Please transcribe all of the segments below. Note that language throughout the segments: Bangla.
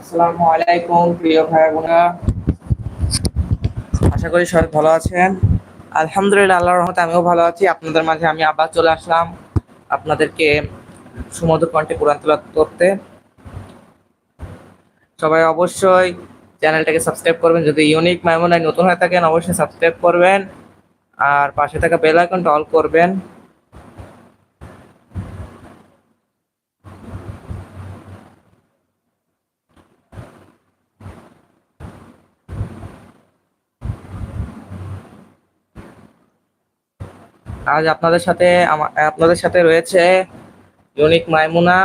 আসসালামু আলাইকুম, প্রিয় ভাই বোনেরা। আশা করি সবাই ভালো আছেন। আলহামদুলিল্লাহ, আল্লাহর রহমতে আমিও ভালো আছি। আপনাদের মাঝে আমি আবার চলে আসলাম আপনাদেরকে সুমধুর কণ্ঠে কোরআন তেলাওয়াত করতে। সবাই অবশ্যই চ্যানেলটাকে সাবস্ক্রাইব করবেন। যদি ইউনিক মাইমুনায় নতুন হয়ে থাকেন, অবশ্যই সাবস্ক্রাইব করবেন। আর পাশে থাকা বেল আইকনটা অল করবেন। আজ আপনাদের সাথে আপনাদের সাথে রয়েছে ইউনিক মাইমুনা।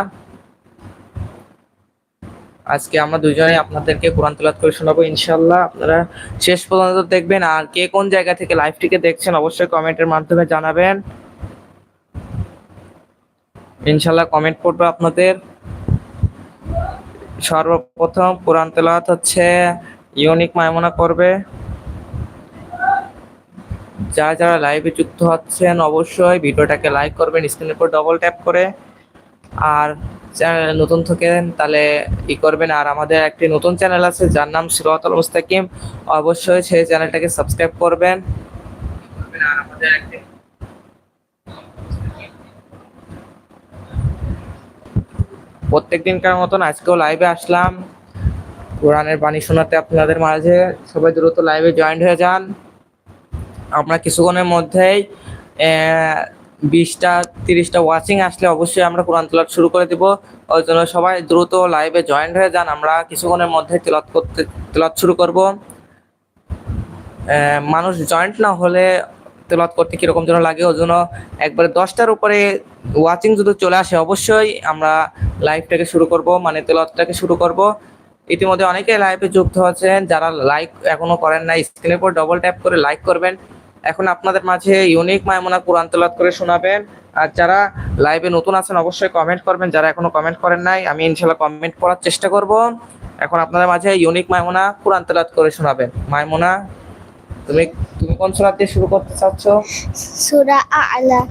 আজকে আমরা দুজনে আপনাদেরকে কোরআন তেলাওয়াত করে শোনাবো ইনশাল্লাহ আপনারা শেষ পর্যন্ত দেখবেন আর কে কোন জায়গা থেকে লাইভটিকে দেখছেন অবশ্যই কমেন্টের মাধ্যমে জানাবেন। ইনশাল্লাহ কমেন্ট করব আপনাদের। সর্বপ্রথম কোরআন তেলাওয়াত হচ্ছে ইউনিক মাইমুনা করবে। যারা যারা লাইভে যুক্ত হচ্ছেন অবশ্যই ভিডিওটাকে লাইক করবেন স্ক্রিনের উপর ডবল ট্যাপ করে। আর চ্যানেল নতুন থাকেন, তাহলে ই করবেন। আর আমাদের একটি নতুন চ্যানেল আছে, যার নাম সিরাতুল মুস্তাকিম। অবশ্যই সেই চ্যানেলটাকে সাবস্ক্রাইব করবেন। আমাদের প্রত্যেক দিনকার মতন আজকেও লাইভে আসলাম। কোরআনের বাণী শোনাতে আপনাদের মাঝে। সবাই দ্রুত লাইভে জয়েন্ট হয়ে যান। আমরা কিছুক্ষণের মধ্যেই বিশটা, তিরিশটা ওয়াচিং আসলে অবশ্যই আমরা কোরআন তেলাওয়াত শুরু করে দিব। ওই জন্য সবাই দ্রুত লাইভে জয়েন্ট হয়ে যান। আমরা কিছুক্ষণের মধ্যে তেলাওয়াত করতে তেলাওয়াত শুরু করব। মানুষ জয়েন্ট না হলে তেলাওয়াত করতে কীরকম যেন লাগে। ওই জন্য একবারে দশটার উপরে ওয়াচিং যদি চলে আসে, অবশ্যই আমরা লাইভটাকে শুরু করব মানে তেলাওয়াতটাকে শুরু করব। ইতিমধ্যে অনেকে লাইভে যুক্ত আছেন। যারা লাইক এখনও করেন না স্ক্রিনের উপর ডবল ট্যাপ করে লাইক করবেন। এখন আপনাদের মাঝে ইউনিক মায়মোনা কোরআন তেলাওয়াত করে শোনাবেন। আর যারা লাইভে নতুন আছেন অবশ্যই কমেন্ট করবেন। যারা এখনও কমেন্ট করেন নাই আমি ইনশাল্লাহ কমেন্ট করার চেষ্টা করব। এখন আপনাদের মাঝে ইউনিক মায়মোনা কোরআন তেলাওয়াত করে শোনাবেন। মায়মুনা তুমি তুমি কোন সূরা দিয়ে শুরু করতে চাচ্ছ? সুরা আলা।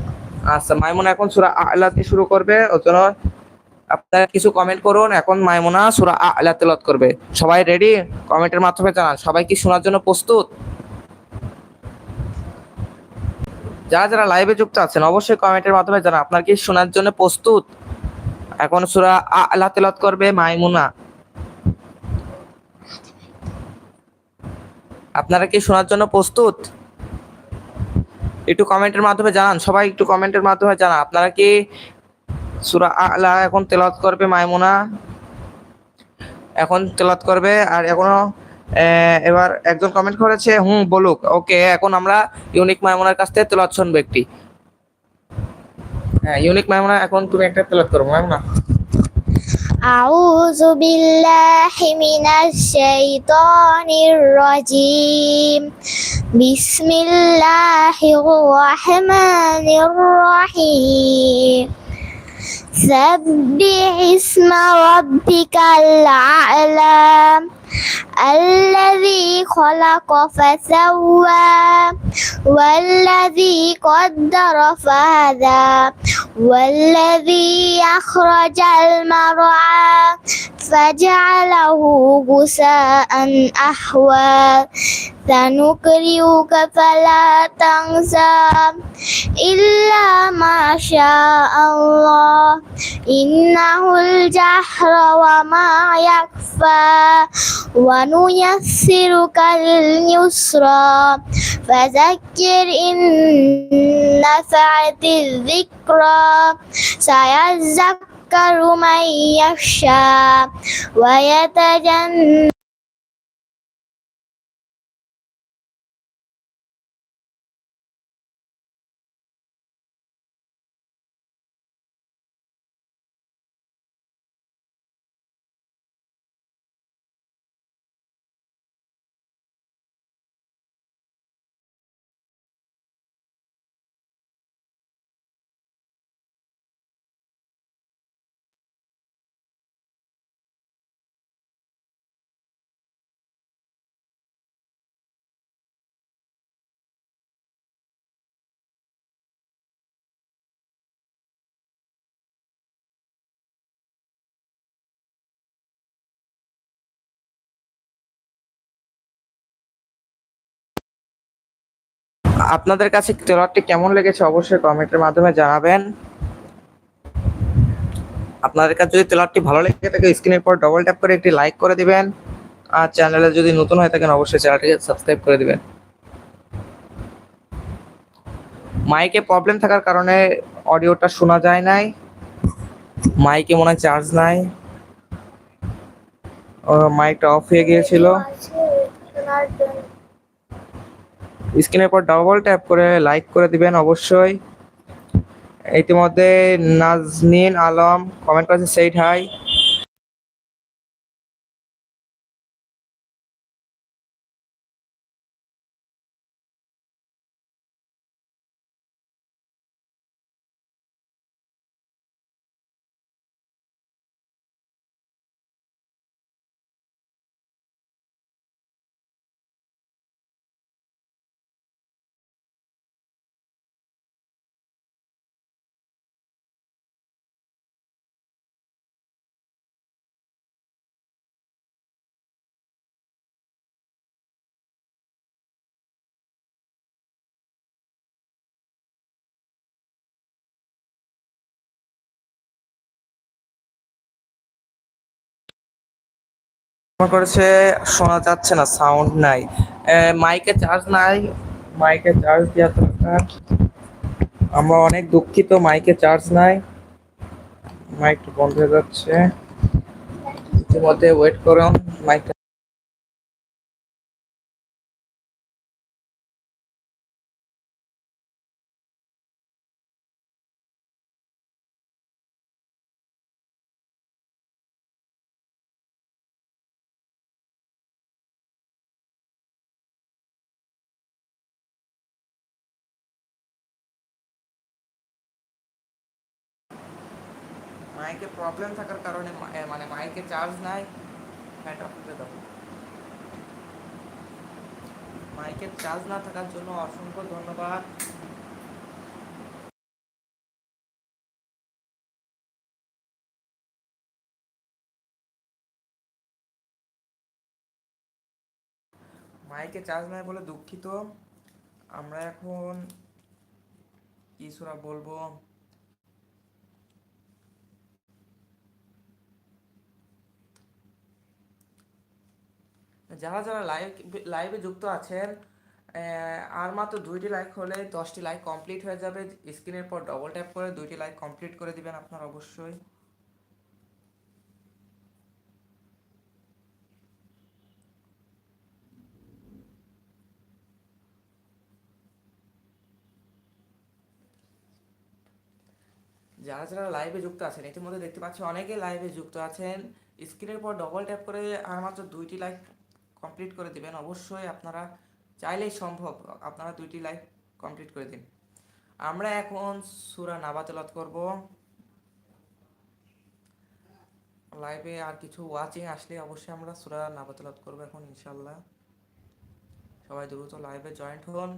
আচ্ছা মাইমুনা এখন সূরা আ'লা দিয়ে শুরু করবে। ওর জন্য আপনারা কিছু কমেন্ট করুন। এখন মাইমুনা সূরা আ'লা তেলাওয়াত করবে। সবাই রেডি কমেন্টের মাধ্যমে জানান। সবাই কি শোনার জন্য প্রস্তুত? যারা যারা লাইভে যুক্ত আছেন, অবশ্যই কমেন্টের মাধ্যমে জানান, আপনার কি শোনার জন্য প্রস্তুত? এখন সূরা আ'লা তেলাওয়াত করবে মাইমুনা। আপনারা কি শোনার জন্য প্রস্তুত? একটু কমেন্টের মাধ্যমে জানান, সবাই একটু কমেন্টের মাধ্যমে জানান, আপনারা কি সূরা আ'লা এখন তেলাওয়াত করবে মাইমুনা? এখন তেলাওয়াত করবে, আর এখনও এবার একজন কমেন্ট করেছে হুম বলুক ওকে এখন আমরা ইউনিক মাইমুনার কাছ থেকে তেলাওয়াত শুনবো একটি হ্যাঁ ইউনিক মাইমুনা এখন তুমি একটা তেলাওয়াত করো মাইমুনা أعوذ بالله من الشيطان الرجيم بسم الله الرحمن الرحيم سبح اسم ربك الأعلى الذي خلق فسوى والذي قدر فهدى والذي أخرج المرعى فجعله غثاء أحوى سنقرئك فلا تنسى إلا ما شاء الله إنه الجهر وما يخفى ونيسرك لليسرى فذكر إن نفعت الذكرى سيذكر من يخشى ويتجنب আপনাদের কাছে তেলাওয়াতটি কেমন লেগেছে অবশ্যই কমেন্টের মাধ্যমে জানাবেন। আপনাদের কাছে যদি তেলাওয়াতটি ভালো লেগে থাকে, স্ক্রিনের পর ডবল ট্যাপ করে একটি লাইক করে দিবেন। আর চ্যানেলে যদি নতুন হয়ে থাকেন, অবশ্যই চ্যানেলটিকে সাবস্ক্রাইব করে দিবেন। মাইকে প্রবলেম থাকার কারণে অডিওটা শোনা যায় নাই। মাইকে মনে হয় চার্জ নাই। মাইকটা অফ হয়ে গিয়েছিল। স্ক্রিনের পর ডবল ট্যাপ করে লাইক করে দিবেন অবশ্যই। ইতিমধ্যে নাজনিন আলম কমেন্ট করেছে সেইট হাই মনে করেছে, শোনা যাচ্ছে না সাউন্ড নাই। মাইকে চার্জ নাই মাইকে চার্জ দেওয়া দরকার। আমরা অনেক দুঃখিত মাইকে চার্জ নাই। মাইক বন্ধ হয়ে যাচ্ছে। ইতিমধ্যে ওয়েট করুন মাইকটা মাইকে প্রবলেম থাকার কারণে মানে মাইকে চার্জ নাই ফ্যানটা অফ করে মাইকের চার্জ না থাকার জন্য অসংখ্য ধন্যবাদ। মাইকে চার্জ নাই বলে দুঃখিত। আমরা এখন কি বলব যারা যারা লাইভ লাইভে যুক্ত আছেন আর মাত্র দুইটি লাইক হলে দশটি লাইক কমপ্লিট হয়ে যাবে। স্ক্রিনের পর ডবল ট্যাপ করে দুইটি লাইক কমপ্লিট করে দিবেন আপনার অবশ্যই। যারা যারা লাইভে যুক্ত আছেন, ইতিমধ্যে দেখতে পাচ্ছি অনেকে লাইভে যুক্ত আছেন। স্ক্রিনের পর ডবল ট্যাপ করে আর মাত্র দুইটি লাইক কমপ্লিট করে দিবেন। অবশ্যই আপনারা চাইলেই সম্ভব আপনারা দুইটি লাইফ কমপ্লিট করে দিন। আমরা এখন সুরা নাবাতলাত করব। লাইভে আর কিছু ওয়াচিং আসলে অবশ্যই আমরা সুরা নাবাতলাত করব এখন ইনশাল্লাহ সবাই দ্রুত লাইভে জয়েন্ট হন।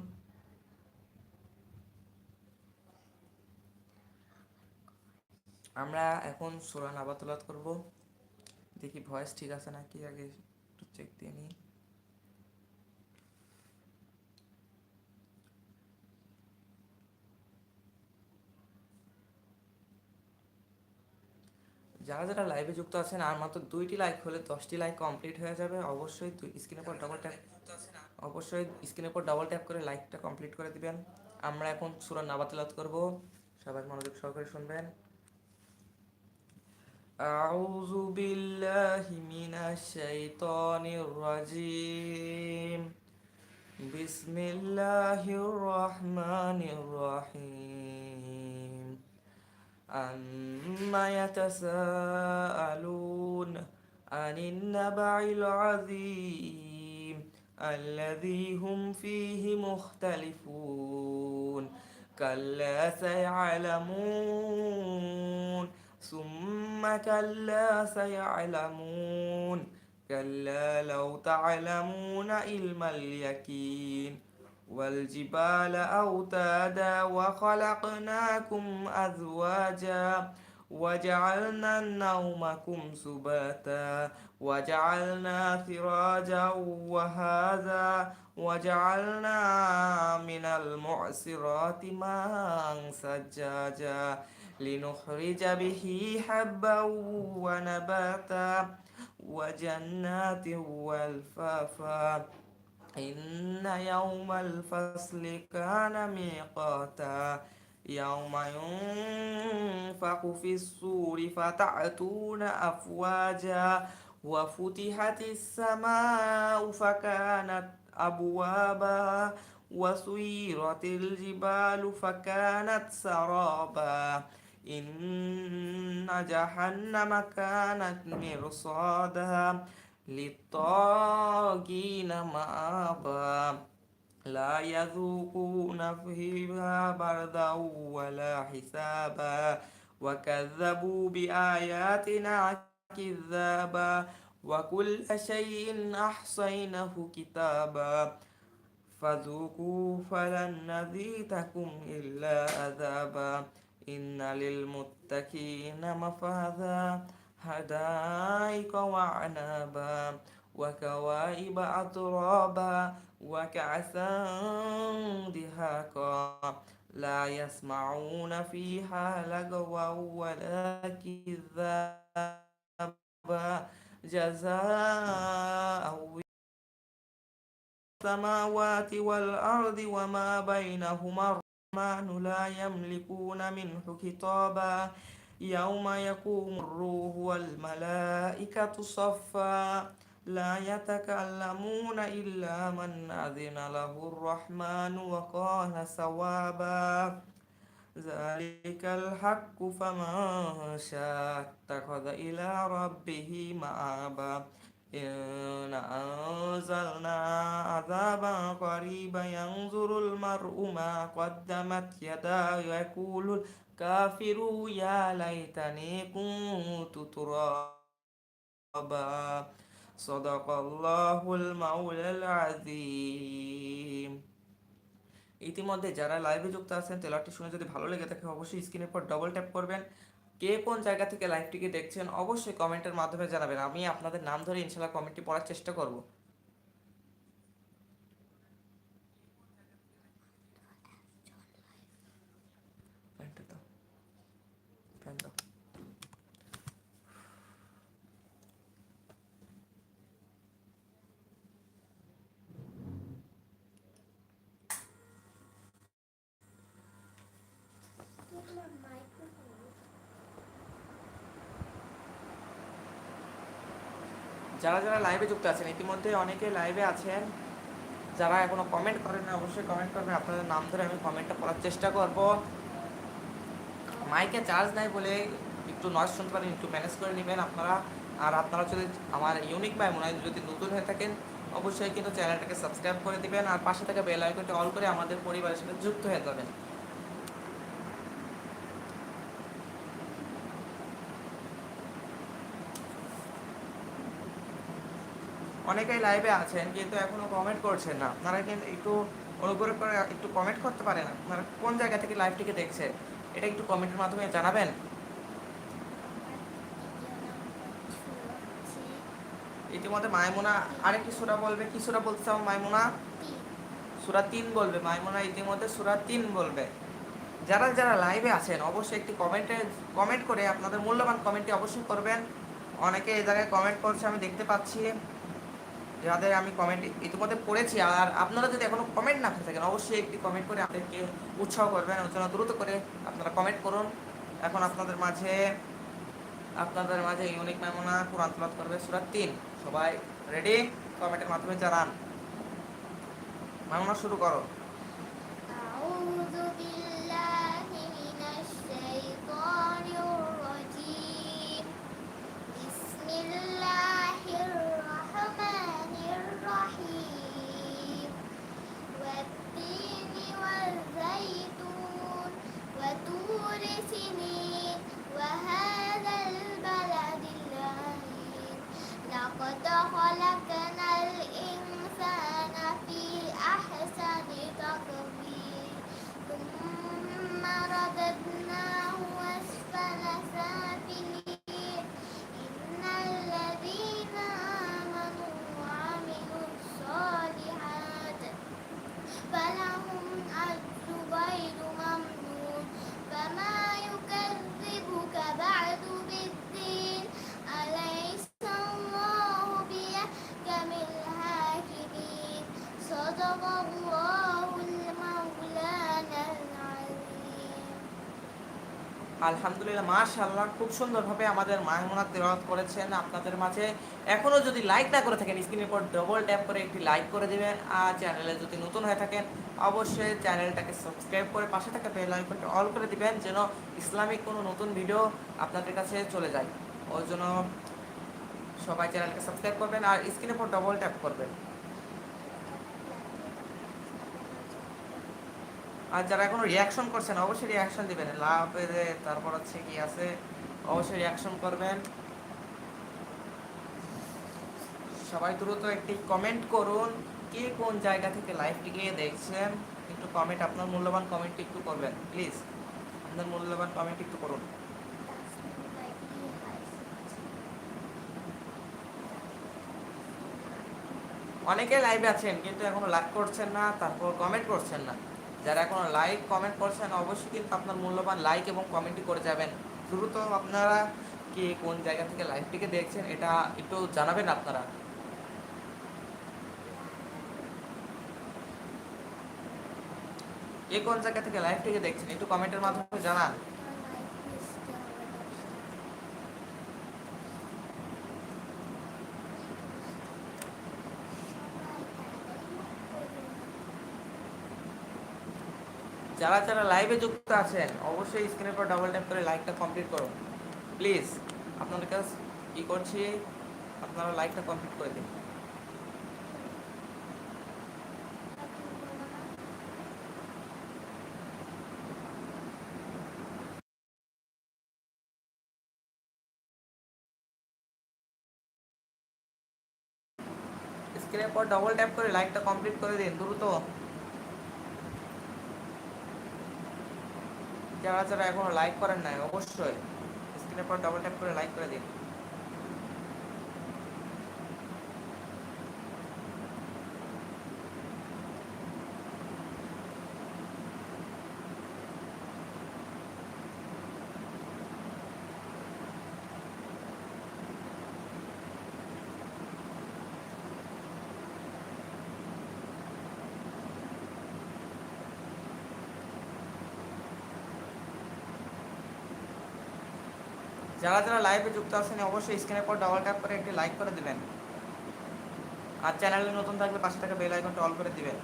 আমরা এখন সুরা নাবাতলাত করব। দেখি ভয়েস ঠিক আছে নাকি আগে? চেক দিয়ে নিই। যারা যারা লাইভে যুক্ত আছেন, আর মাত্র দুইটি লাইক হলে দশটি লাইক কমপ্লিট হয়ে যাবে। অবশ্যই স্ক্রিনের পর ডবল ট্যাপ অবশ্যই স্ক্রিনের পর ডবল ট্যাপ করে লাইকটা কমপ্লিট করে দিবেন। আমরা এখন সুরা নাবাতলাত করব। সবাই মনোযোগ সহকারে শুনবেন। أعوذ بالله من الشيطان الرجيم. بسم الله الرحمن الرحيم. أما يتساءلون عن النبع العظيم الذي هم فيه مختلفون؟ كلا سيعلمون. ثم كلا سيعلمون. كلا لو تعلمون علم اليقين. والجبال أوتادا وخلقناكم أزواجا. وجعلنا نومكم سباتا. وجعلنا سراجا وهذا وجعلنا من المعصرات ماء سجاجا لنخرج به حبا ونباتا وجنات والفافا. إن يوم الفصل كان ميقاتا. يوم ينفخ في الصور فتأتون أفواجا. وفتحت السماء فكانت أبوابا وسيرت الجبال فكانت سرابا. إن جهنم كانت مرصادا للطاغين مآبا. لا يذوقون فيها بردا ولا حسابا. وكذبوا بآياتنا كذابا وكل شيء أحصيناه كتابا فذوقوا فلن نزيدكم إلا عذابا إن للمتقين مفازا حدائق وعنابا وكواعب أترابا وكأسا دهاقا لا يسمعون فيها لغوا ولا كذابا جزاء السماوات والأرض وما بينهما الرحمن لا يملكون منه خطابا. يوم يقوم الروح والملائكة صفا. لا يتكلمون إلا من أذن له الرحمن وقال صوابا ذلك الحق فمن شاء اتخذ إلى ربه مآبا إن أنزلنا عذابا قريبا ينظر المرء ما قدمت يداه يقول الكافر يا ليتني كنت ترابا صدق الله المولى العظيم ইতিমধ্যে যারা লাইভে যুক্ত আছেন তেলারটি শুনে যদি ভালো লেগে থাকে, অবশ্যই স্ক্রিনের পর ডবল ট্যাপ করবেন। কে কোন জায়গা থেকে লাইভটিকে দেখছেন, অবশ্যই কমেন্টের মাধ্যমে জানাবেন। আমি আপনাদের নাম ধরে ইনশাল্লাহ কমেন্টটি পড়ার চেষ্টা করব। যারা যারা লাইভে যুক্ত আছেন, ইতিমধ্যে অনেকে লাইভে আছেন, যারা এখনও কমেন্ট করেন না, অবশ্যই কমেন্ট করবেন। আপনাদের নাম ধরে আমি কমেন্টটা পড়ার চেষ্টা করব। মাইকে চার্জ নাই বলে একটু নয়েজ শুনতে পারেন, একটু ম্যানেজ করে নেবেন আপনারা। আর আপনারা যদি আমার ইউনিক বাই মনে হয়, যদি নতুন হয়ে থাকেন, অবশ্যই কিন্তু চ্যানেলটাকে সাবস্ক্রাইব করে দিবেন। আর পাশে থেকে বেল আইকনটি অল করে আমাদের পরিবারের সাথে যুক্ত হয়ে যাবেন। অনেকেই লাইভে আছেন, কিন্তু এখনও কমেন্ট করছেন না। আপনারা কিন্তু একটু অনুগ্রহ করে একটু কমেন্ট করতে পারেন আপনারা কোন জায়গা থেকে লাইভটিকে দেখছেন, এটা একটু কমেন্টের মাধ্যমে জানাবেন? ইতিমধ্যে মাইমুনা আরেকটি সুরা বলবে। কি সুরা বলতে চাও মাইমুনা? সুরা তিন বলবে। মাইমুনা ইতিমধ্যে সুরা তিন বলবে। যারা যারা লাইভে আছেন, অবশ্যই একটি কমেন্টে কমেন্ট করে আপনাদের মূল্যবান কমেন্টটি অবশ্যই করবেন। অনেকে এই জায়গায় কমেন্ট করছে, আমি দেখতে পাচ্ছি। যাদের আমি কমেন্ট ইতিমধ্যে পড়েছি, আর আপনারা যদি এখনও কমেন্ট না করে থাকেন, অবশ্যই একটি কমেন্ট করে আপনাদেরকে উৎসাহ করবেন। ওর জন্য দ্রুত করে আপনারা কমেন্ট করুন। এখন আপনাদের মাঝে আপনাদের মাঝে ইউনিক মেমোনা কোরআন তলাত করবে সুরাত তিন। সবাই রেডি কমেন্টের মাধ্যমে জানান। মেমোনা শুরু করো। لقد خلقنا আলহামদুলিল্লাহ, মাশাআল্লাহ, খুব সুন্দরভাবে আমাদের মাহমুনা তেলাওয়াত করেছেন আপনাদের মাঝে। এখনও যদি লাইক না করে থাকেন স্ক্রিনের পর ডবল ট্যাপ করে একটি লাইক করে দেবেন। আর চ্যানেলে যদি নতুন হয়ে থাকেন, অবশ্যই চ্যানেলটাকে সাবস্ক্রাইব করে পাশে থাকা বেল আইকনটা অল করে দিবেন, যেন ইসলামিক কোনো নতুন ভিডিও আপনাদের কাছে চলে যায়। ওর জন্য সবাই চ্যানেলকে সাবস্ক্রাইব করবেন আর স্ক্রিনের পর ডবল ট্যাপ করবেন। আর যারা এখনও রিয়াকশন করছেন অবশ্যই রিয়াকশন দিবেন। লাভ তারপর হচ্ছে কি আছে, অবশ্যই রিয়াকশন করবেন। সবাই দ্রুত একটি কমেন্ট করুন, কে কোন জায়গা থেকে লাইভটিকে দেখছেন? একটু কমেন্ট আপনার মূল্যবান কমেন্ট একটু করবেন প্লিজ আপনার মূল্যবান কমেন্ট একটু করুন। অনেকে লাইভে আছেন, কিন্তু এখনও লাইক করছেন না, তারপর কমেন্ট করছেন না। যারা এখন লাইক কমেন্ট করছেন, অবশ্যই কিন্তু আপনার মূল্যবান লাইক এবং কমেন্টই করে যাবেন। দ্রুত আপনারা কে কোন জায়গা থেকে লাইভটিকে দেখছেন, এটা একটু জানাবেন আপনারা। কে কোন জায়গা থেকে লাইভটিকে দেখছেন, একটু কমেন্টের মাধ্যমে জানান। যারা যারা লাইভে যুক্ত আছেন, অবশ্যই স্ক্রিনের পর ডাবল ট্যাপ করে লাইকটা কমপ্লিট করুন। প্লিজ আপনাদের কাছে কি করছি, আপনারা লাইকটা কমপ্লিট করে দিন। স্ক্রিনের পর ডবল ট্যাপ করে লাইকটা কমপ্লিট করে দিন, দ্রুত। যারা যারা এখনও লাইক করেন নাই, অবশ্যই স্ক্রিনের পর ডবল ট্যাপ করে লাইক করে দিন। যারা যারা লাইভে যুক্ত আছেন, অবশ্যই স্ক্রিনের পর ডাবল ট্যাপ করে একটি লাইক করে দিবেন। আর চ্যানেলে নতুন থাকলে পাশে থাকা বেল আইকনটা অল করে দিবেন।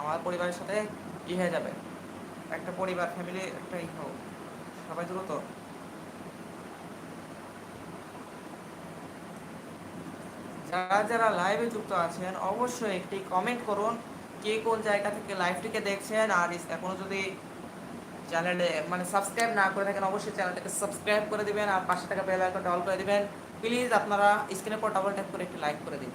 আমার পরিবারের সাথে ই হয়ে যাবে? একটা পরিবার ফ্যামিলি একটা ই হোক, সবাই দ্রুত যারা যারা লাইভে যুক্ত আছেন, অবশ্যই একটি কমেন্ট করুন, কে কোন জায়গা থেকে লাইভটিকে দেখছেন, আর এখনও যদি চ্যানেলে মানে সাবস্ক্রাইব না করে থাকেন অবশ্যই চ্যানেলটাকে সাবস্ক্রাইব করে দিবেন আর পাশে থাকা বেল আইকনটা অল করে দিবেন। প্লিজ আপনারা স্ক্রিনের পর ডাবল ট্যাপ করে একটি লাইক করে দিন।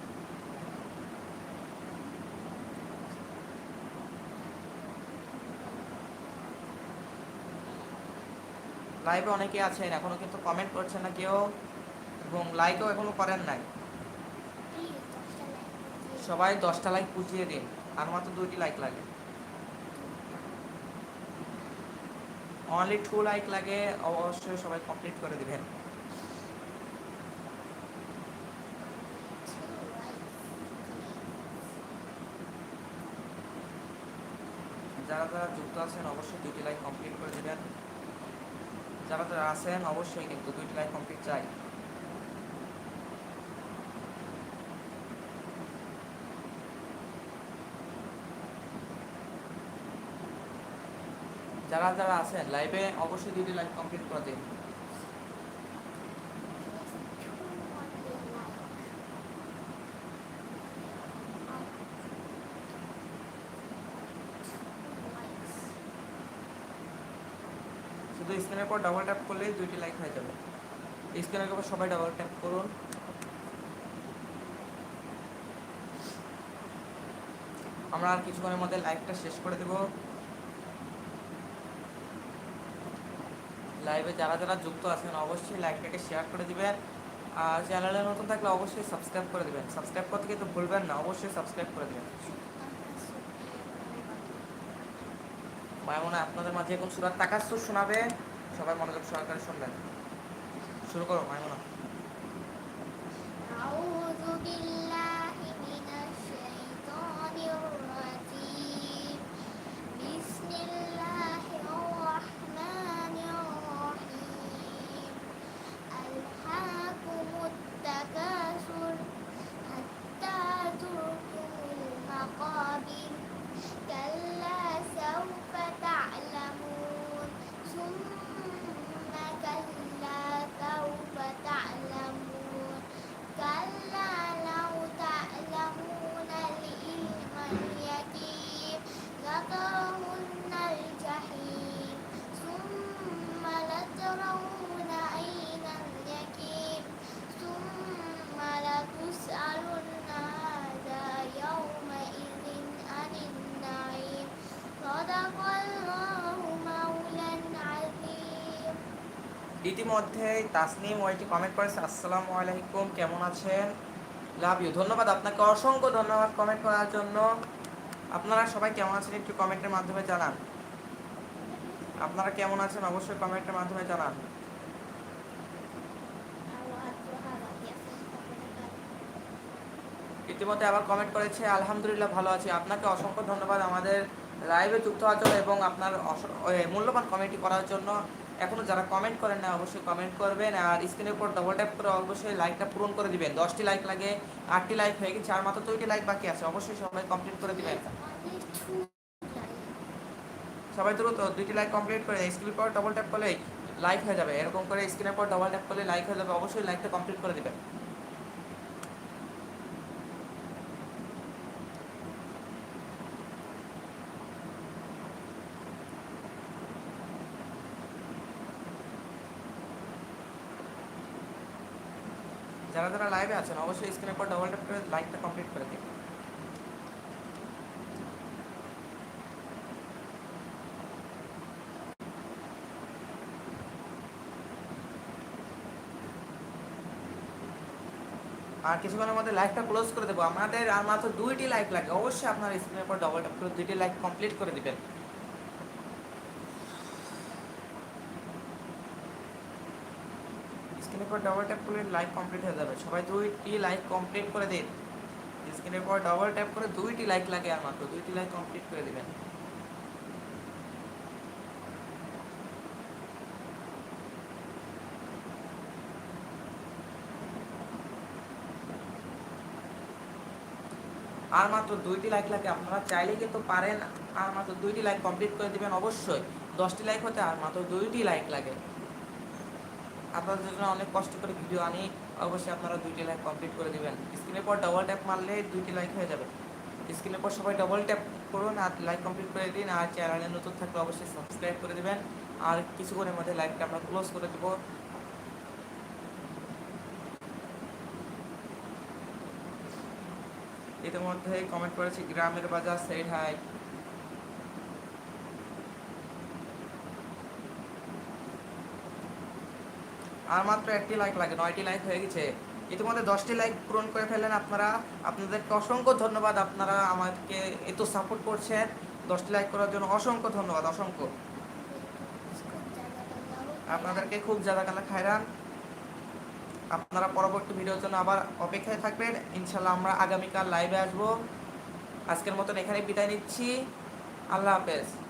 লাইভে অনেকে আছেন এখনও কিন্তু কমেন্ট করছেন না কেউ এবং লাইকও এখনও করেন নাই। সবাই দশটা লাইক বুঝিয়ে দিন আর মাত্র দুইটি লাইক লাগে। অনলি টু লাইক লাগে, অবশ্যই সবাই কমপ্লিট করে দিবেন। যারা যারা যুক্ত আছেন, অবশ্যই দুইটি লাইক কমপ্লিট করে দেবেন। যারা যারা আছেন, অবশ্যই কিন্তু দুইটি লাইক কমপ্লিট চাই। যারা যারা আছেন লাইভে অবশ্যই দুইটি লাইক কমপ্লিট করে দিন। শুধু স্ক্রিনের পর ডাবল ট্যাপ করলেই দুইটি লাইক হয়ে যাবে। স্ক্রিনের উপর সবাই ডাবল ট্যাপ করুন। আমরা আর কিছুক্ষণের মধ্যে লাইভটা শেষ করে দেব। লাইভে যারা যারা যুক্ত আছেন, অবশ্যই লাইভটাকে শেয়ার করে দিবেন। আর চ্যানেলে নতুন থাকলে অবশ্যই সাবস্ক্রাইব করে দেবেন। সাবস্ক্রাইব করতে কিন্তু ভুলবেন না, অবশ্যই সাবস্ক্রাইব করে দিবেন। মায়মনা আপনাদের মাঝে এখন সুরাত তাকাসুর শোনাবে। সবাই মনোযোগ সহকারে শুনবেন। শুরু করো মায়মনা ইতিমধ্যে তাসনিম ওইটি কমেন্ট করেছে, আসসালামু আলাইকুম, কেমন আছেন? Love you. ধন্যবাদ আপনাকে, অসংখ্য ধন্যবাদ কমেন্ট করার জন্য। আপনারা সবাই কেমন আছেন একটু কমেন্টের মাধ্যমে জানান। আপনারা কেমন আছেন অবশ্যই কমেন্টের মাধ্যমে জানান। ইতিমধ্যে আবার কমেন্ট করেছে, আলহামদুলিল্লাহ ভালো আছি। আপনাকে অসংখ্য ধন্যবাদ আমাদের লাইভে যুক্ত হওয়ার জন্য এবং আপনার মূল্যবান কমেন্টটি করার জন্য। এখনও যারা কমেন্ট করেন না, অবশ্যই কমেন্ট করবেন। আর স্ক্রিনের উপর ডবল ট্যাপ করে অবশ্যই লাইকটা পূরণ করে দিবেন। দশটি লাইক লাগে, আটটি লাইক হয়ে গেছে, আর মাত্র দুইটি লাইক বাকি আছে। অবশ্যই সবাই কমপ্লিট করে দিবেন। সবাই দ্রুত দুইটি লাইক কমপ্লিট করে স্ক্রিনের পর ডবল ট্যাপ করলে লাইক হয়ে যাবে। এরকম করে স্ক্রিনের পর ডবল ট্যাপ করলে লাইক হয়ে যাবে। অবশ্যই লাইকটা কমপ্লিট করে দিবেন যারা যারা লাইভে আছেন অবশ্যই স্ক্রিনের পর ডবল করে লাইকটা কমপ্লিট করে দিন আর কিছুক্ষণের মধ্যে লাইভটা ক্লোজ করে দেবো। আমাদের আর মাত্র দুইটি লাইক লাগে। অবশ্যই আপনার স্ক্রিনের পর ডবল ট্যাপ করে দুইটি লাইক কমপ্লিট করে দিবেন। স্ক্রিনের পর ডবল ট্যাপ করলে লাইক কমপ্লিট হয়ে যাবে। সবাই দুইটি লাইক কমপ্লিট করে দিন। স্ক্রিনের পর ডবল ট্যাপ করে দুইটি লাইক লাগে আর মাত্র। দুইটি লাইক কমপ্লিট করে দিবেন। আর মাত্র দুইটি লাইক লাগে। আপনারা চাইলে কিন্তু পারেন, আর মাত্র দুইটি লাইক কমপ্লিট করে দিবেন অবশ্যই। দশটি লাইক হতে আর মাত্র দুইটি লাইক লাগে। আপনাদের জন্য অনেক কষ্ট করে ভিডিও আনি। অবশ্যই আপনারা দুইটি লাইক কমপ্লিট করে দিবেন। স্ক্রিনের পর ডবল ট্যাপ মারলে দুইটি লাইক হয়ে যাবে। স্ক্রিনের পর সবাই ডবল ট্যাপ করুন আর লাইক কমপ্লিট করে দিন। আর চ্যানেলে নতুন থাকলে অবশ্যই সাবস্ক্রাইব করে দেবেন। আর কিছুক্ষণের মধ্যে লাইভটা আমরা ক্লোজ করে দেবো। ইতিমধ্যে কমেন্ট করেছি, গ্রামের বাজার সেট হাই আর মাত্র একটি লাইক লাগে, নয়টি লাইক হয়ে গেছে। ইতিমধ্যে দশটি লাইক পূরণ করে ফেললেন আপনারা। আপনাদেরকে অসংখ্য ধন্যবাদ, আপনারা আমাকে এত সাপোর্ট করছেন। দশটি লাইক করার জন্য অসংখ্য ধন্যবাদ, অসংখ্য। আপনাদেরকে খুব জাদাকালা খায়রান। আপনারা পরবর্তী ভিডিওর জন্য আবার অপেক্ষায় থাকবেন। ইনশাল্লাহ আমরা আগামীকাল লাইভে আসব। আজকের মতন এখানে বিদায় নিচ্ছি। আল্লাহ হাফেজ।